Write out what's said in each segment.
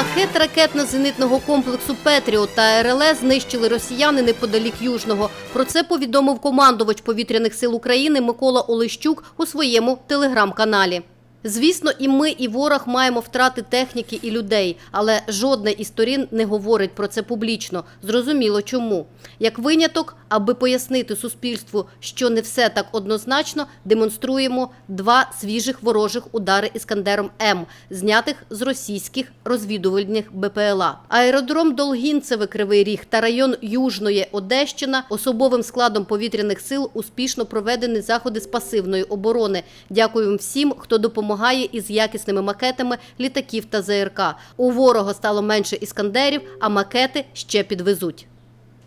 Макет ракетно-зенитного комплексу Петріот та РЛС знищили росіяни неподалік Южного. Про це повідомив командувач повітряних сил України Микола Олещук у своєму телеграм-каналі. Звісно, і ми, і ворог маємо втрати техніки і людей, але жодна із сторін не говорить про це публічно. Зрозуміло, чому. Як виняток, аби пояснити суспільству, що не все так однозначно, демонструємо два свіжих ворожих удари іскандером М, знятих з російських розвідувальних БПЛА. Аеродром Долгінцеве Кривий Ріг та район Южної Одещина особовим складом повітряних сил успішно проведені заходи з пасивної оборони. Дякуємо всім, хто допомагає із якісними макетами літаків та ЗРК. У ворога стало менше іскандерів, а макети ще підвезуть.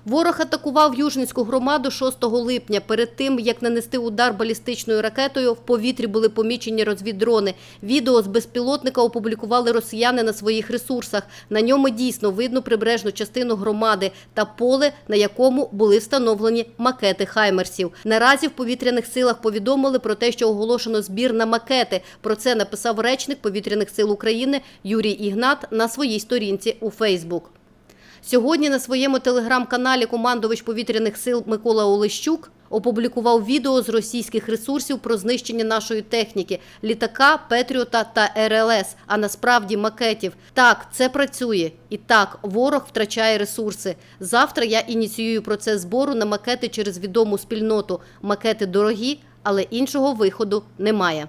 Ворог атакував Южницьку громаду 6 липня. Перед тим, як нанести удар балістичною ракетою, в повітрі були помічені розвіддрони. Відео з безпілотника опублікували росіяни на своїх ресурсах. На ньому дійсно видно прибережну частину громади та поле, на якому були встановлені макети хаймерсів. Наразі в повітряних силах повідомили про те, що оголошено збір на макети. Про це написав речник повітряних сил України Юрій Ігнат на своїй сторінці у Фейсбук. Сьогодні на своєму телеграм-каналі командувач повітряних сил Микола Олещук опублікував відео з російських ресурсів про знищення нашої техніки літака, Петріота та РЛС, а насправді макетів. Так, це працює. І так, ворог втрачає ресурси. Завтра я ініціюю процес збору на макети через відому спільноту. Макети дорогі, але іншого виходу немає.